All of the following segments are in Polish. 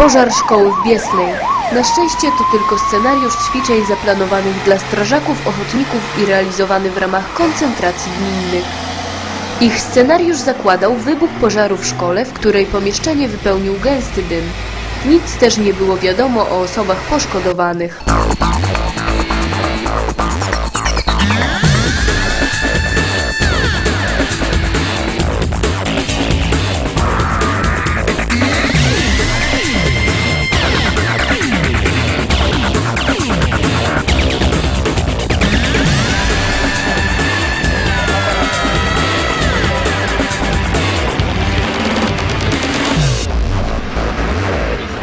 Pożar szkoły w Biesnej. Na szczęście to tylko scenariusz ćwiczeń zaplanowanych dla strażaków, ochotników i realizowany w ramach koncentracji gminnych. Ich scenariusz zakładał wybuch pożaru w szkole, w której pomieszczenie wypełnił gęsty dym. Nic też nie było wiadomo o osobach poszkodowanych.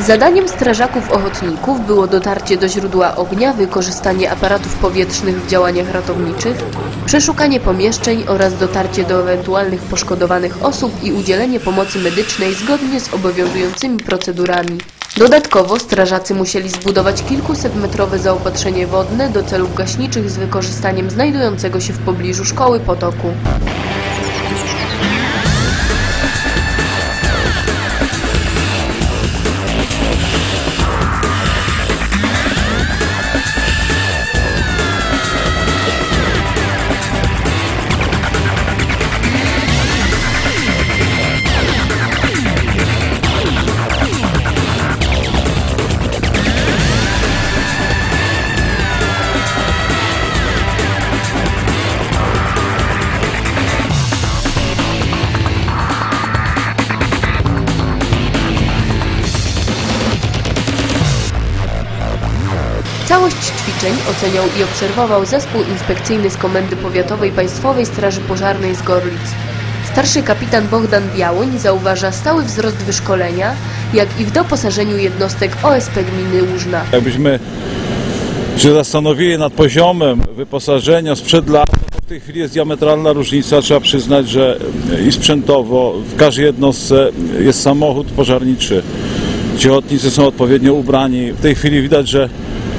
Zadaniem strażaków ochotników było dotarcie do źródła ognia, wykorzystanie aparatów powietrznych w działaniach ratowniczych, przeszukanie pomieszczeń oraz dotarcie do ewentualnych poszkodowanych osób i udzielenie pomocy medycznej zgodnie z obowiązującymi procedurami. Dodatkowo strażacy musieli zbudować kilkusetmetrowe zaopatrzenie wodne do celów gaśniczych z wykorzystaniem znajdującego się w pobliżu szkoły potoku. Całość ćwiczeń oceniał i obserwował zespół inspekcyjny z Komendy Powiatowej Państwowej Straży Pożarnej z Gorlic. Starszy kapitan Bogdan Białoń zauważa stały wzrost wyszkolenia, jak i w doposażeniu jednostek OSP gminy Łużna. Jakbyśmy się zastanowili nad poziomem wyposażenia sprzed lat, to w tej chwili jest diametralna różnica. Trzeba przyznać, że i sprzętowo w każdej jednostce jest samochód pożarniczy. Ci są odpowiednio ubrani. W tej chwili widać, że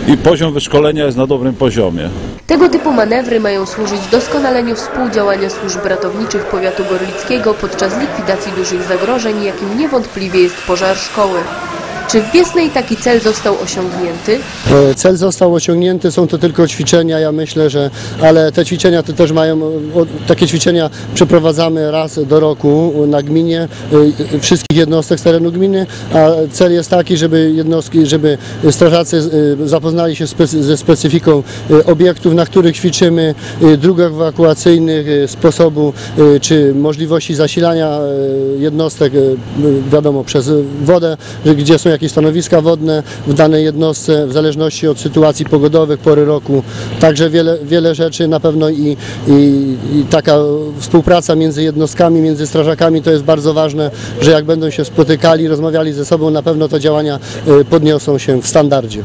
i poziom wyszkolenia jest na dobrym poziomie. Tego typu manewry mają służyć doskonaleniu współdziałania służb ratowniczych powiatu gorlickiego podczas likwidacji dużych zagrożeń, jakim niewątpliwie jest pożar szkoły. Czy w Biesnej taki cel został osiągnięty? E, Cel został osiągnięty, są to tylko ćwiczenia, ja myślę, że, ale te ćwiczenia to też mają, takie ćwiczenia przeprowadzamy raz do roku na gminie, e, wszystkich jednostek z terenu gminy, a cel jest taki, żeby jednostki, żeby strażacy e, zapoznali się ze specyfiką obiektów, na których ćwiczymy, dróg ewakuacyjnych, sposobu czy możliwości zasilania jednostek, wiadomo, przez wodę, gdzie są jakieś stanowiska wodne w danej jednostce, w zależności od sytuacji pogodowych, pory roku. Także wiele, wiele rzeczy na pewno i, i, i taka współpraca między jednostkami, między strażakami to jest bardzo ważne, że jak będą się spotykali, rozmawiali ze sobą, na pewno te działania e, podniosą się w standardzie.